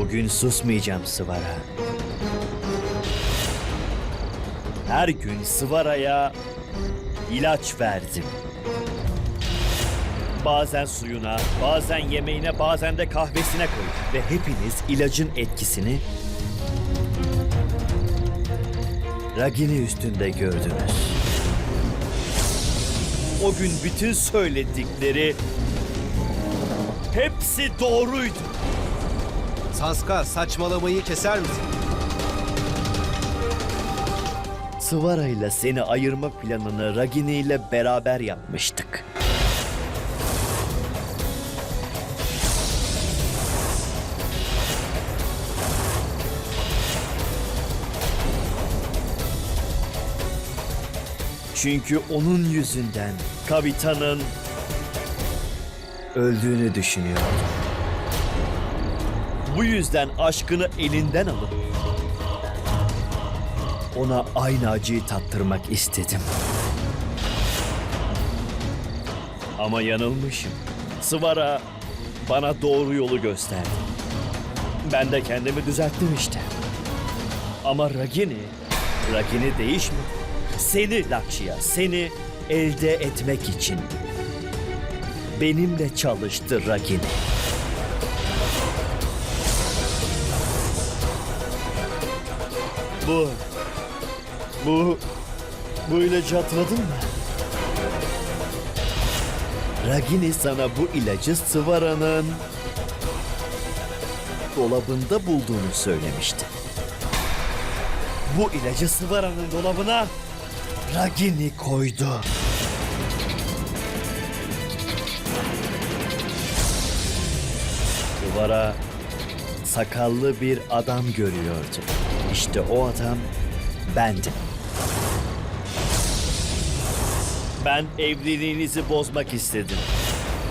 Bugün susmayacağım Sıvara. Her gün Sıvara'ya ilaç verdim. Bazen suyuna, bazen yemeğine, bazen de kahvesine koydum. Ve hepiniz ilacın etkisini Ragini üstünde gördünüz. O gün bütün söyledikleri hepsi doğruydu. Sanskar saçmalamayı keser misin? Sıvara ile seni ayırma planını Ragini ile beraber yapmıştık. Çünkü onun yüzünden Kavita'nın öldüğünü düşünüyordum. Bu yüzden aşkını elinden alıp ona aynı acıyı tattırmak istedim. Ama yanılmışım. Sıvara bana doğru yolu gösterdi. Ben de kendimi düzelttim işte. Ama Ragini, Ragini değişmedi. Seni Lakşya, seni elde etmek için benimle çalıştı Ragini. Bu bu... Bu ilacı hatırladın mı? Ragini sana bu ilacı Sıvara'nın dolabında bulduğunu söylemişti. Bu ilacı Sıvara'nın dolabına Ragini koydu. Sıvara sakallı bir adam görüyordu. İşte o adam bendim. Ben evliliğinizi bozmak istedim.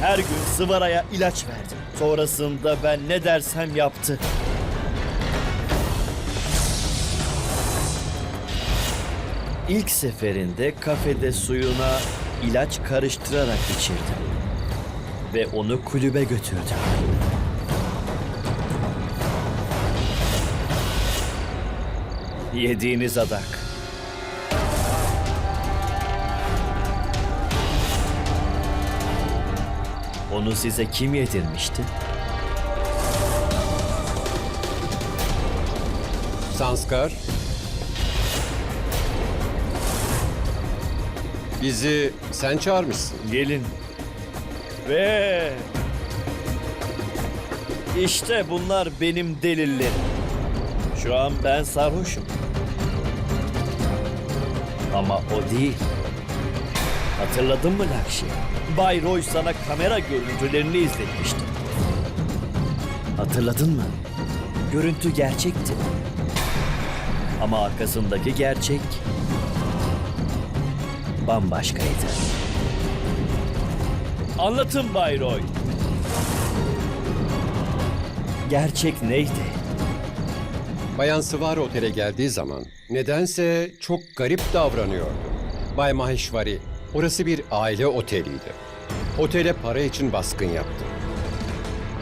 Her gün Sıvara'ya ilaç verdim. Sonrasında ben ne dersem yaptı. İlk seferinde kafede suyuna ilaç karıştırarak içirdim. Ve onu kulübe götürdüm. Yediğiniz adak. Onu size kim yedirmişti? Sanskar. Bizi sen çağırmışsın. Gelin. Ve işte bunlar benim delillerim. Şu an ben sarhoşum. Ama o değil. Hatırladın mı Lakşi? Bay Roy sana kamera görüntülerini izletmişti. Hatırladın mı? Görüntü gerçekti. Ama arkasındaki gerçek bambaşkaydı. Anlatın Bay Roy. Gerçek neydi? Bayan Sıvar otele geldiği zaman nedense çok garip davranıyordu. Bay Maheshwari, orası bir aile oteliydi. Otele para için baskın yaptı.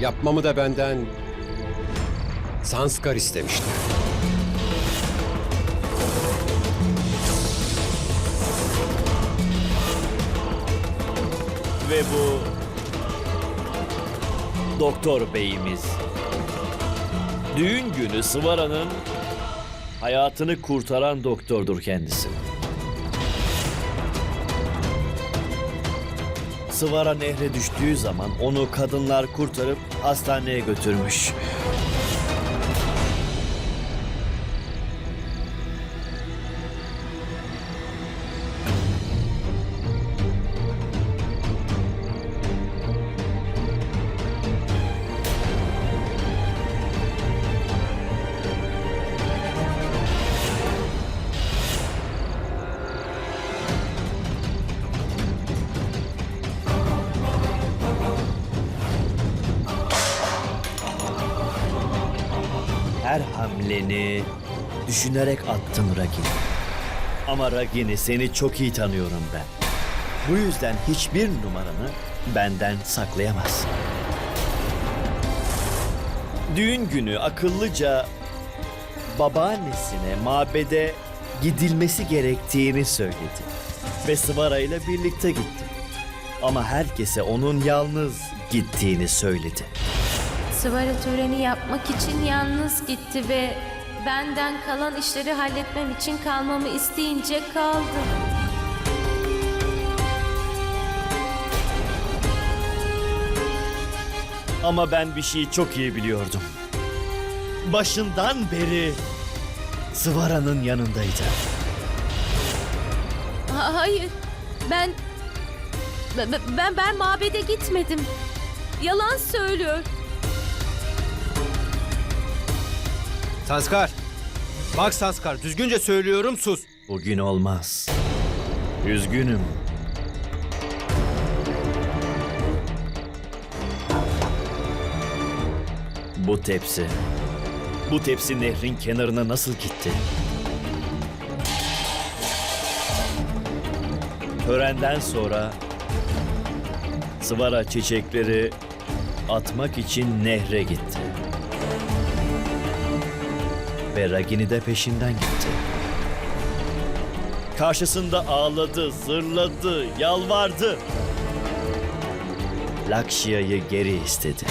Yapmamı da benden Sanskar istemişti. Ve bu doktor beyimiz. Düğün günü Sıvara'nın hayatını kurtaran doktordur kendisi. Sıvara nehre düştüğü zaman onu kadınlar kurtarıp hastaneye götürmüş. Hamleni düşünerek attın Ragini. Ama Ragini seni çok iyi tanıyorum ben. Bu yüzden hiçbir numaranı benden saklayamazsın. düğün günü akıllıca babaannesine mabede gidilmesi gerektiğini söyledi. Ve Sıvara ile birlikte gitti. Ama herkese onun yalnız gittiğini söyledi. Sıvara töreni yapmak için yalnız gitti ve benden kalan işleri halletmem için kalmamı isteyince kaldı. Ama ben bir şeyi çok iyi biliyordum. Başından beri Sıvara'nın yanındaydı. Ha- hayır, ben, ben ben ben mabede gitmedim. Yalan söylüyor. Sanskar. Bak Sanskar düzgünce söylüyorum sus. Bugün olmaz. Üzgünüm. Bu tepsi. Bu tepsi nehrin kenarına nasıl gitti? Törenden sonra Sıvara çiçekleri atmak için nehre gitti. Ve Ragini de peşinden gitti. Karşısında ağladı, zırladı, yalvardı. Lakshya'yı geri istedi.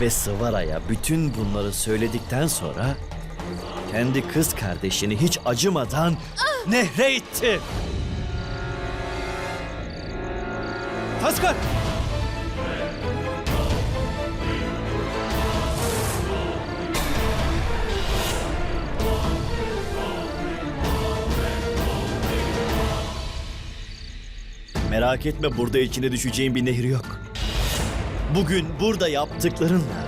Ve Sıvara'ya bütün bunları söyledikten sonra kendi kız kardeşini hiç acımadan nehre itti. Sanskar. Merak etme burada içine düşeceğin bir nehir yok. Bugün burada yaptıklarınla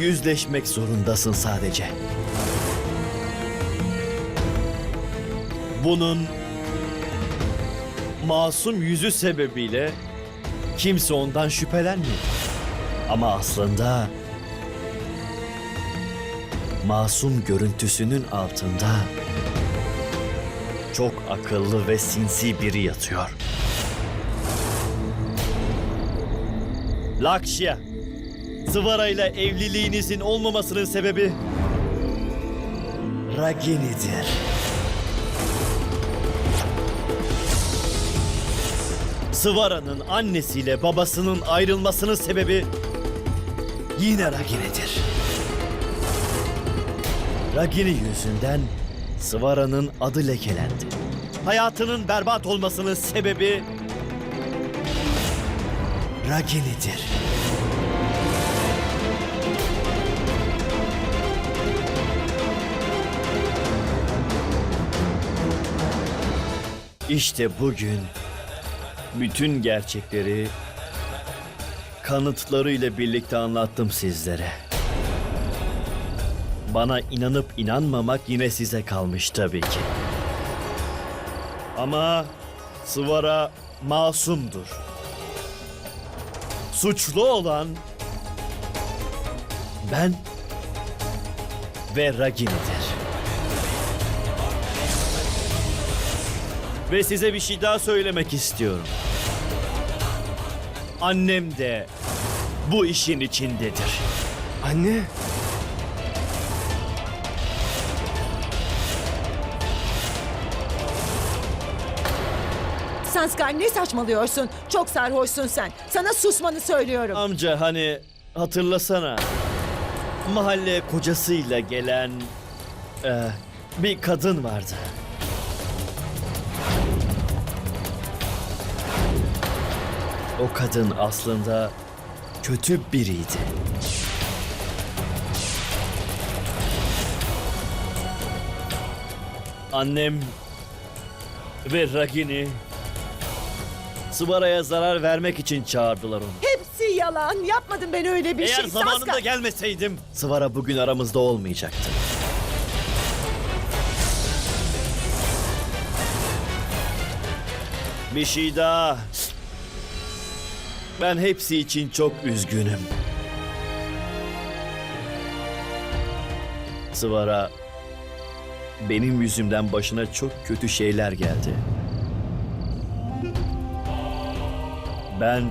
yüzleşmek zorundasın sadece. Bunun masum yüzü sebebiyle kimse ondan şüphelenmiyor. Ama aslında masum görüntüsünün altında çok akıllı ve sinsi biri yatıyor. Lakşya, Sıvara ile evliliğinizin olmamasının sebebi Ragini'dir. Sıvara'nın annesiyle babasının ayrılmasının sebebi yine Ragini'dir. Ragini yüzünden Sıvara'nın adı lekelendi. Hayatının berbat olmasının sebebi Ragini'dir. İşte bugün bütün gerçekleri kanıtlarıyla birlikte anlattım sizlere. Bana inanıp inanmamak yine size kalmış tabii ki. Ama Sıvara masumdur. Suçlu olan ben ve Ragini'dir. Ve size bir şey daha söylemek istiyorum. Annem de bu işin içindedir. Anne. Sanskar ne saçmalıyorsun? Çok sarhoşsun sen. Sana susmanı söylüyorum. Amca hani hatırlasana. Mahalle kocasıyla gelen e, bir kadın vardı. O kadın aslında kötü biriydi. Annem ve Ragini Sıvara'ya zarar vermek için çağırdılar onu. Hepsi yalan. Yapmadım ben öyle bir Eğer şey. zamanında Sanskar. gelmeseydim Sıvara bugün aramızda olmayacaktı. Bir şey daha. Ben hepsi için çok üzgünüm. Sıvara benim yüzümden başına çok kötü şeyler geldi. Ben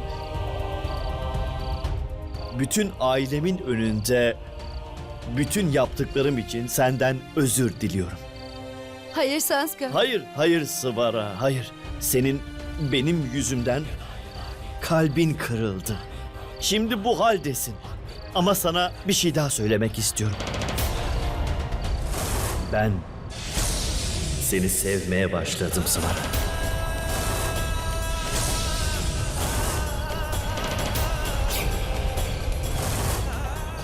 bütün ailemin önünde bütün yaptıklarım için senden özür diliyorum. Hayır Sanskar. Hayır, hayır Sıvara, hayır. Senin benim yüzümden kalbin kırıldı. Şimdi bu haldesin. Ama sana bir şey daha söylemek istiyorum. Ben seni sevmeye başladım Sıvara.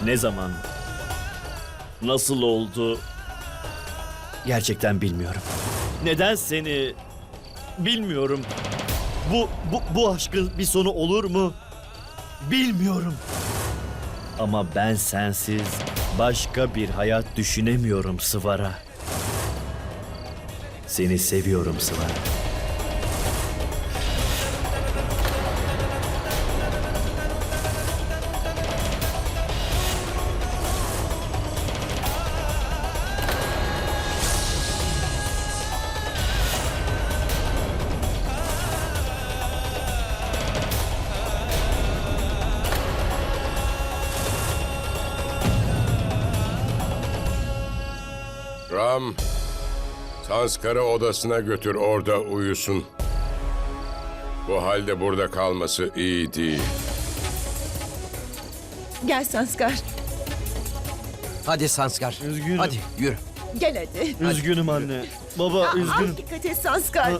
Ne zaman, nasıl oldu gerçekten bilmiyorum. Neden seni bilmiyorum. Bu bu bu aşkın bir sonu olur mu? Bilmiyorum. Ama ben sensiz başka bir hayat düşünemiyorum Sıvara. Seni seviyorum Sıvara. Ram, Sanskar'ı odasına götür orada uyusun. Bu halde burada kalması iyi değil. Gel Sanskar. Hadi Sanskar. Üzgünüm. Hadi yürü. Gel hadi. Üzgünüm anne. Baba Aa, üzgünüm. dikkat et Sanskar. Ha.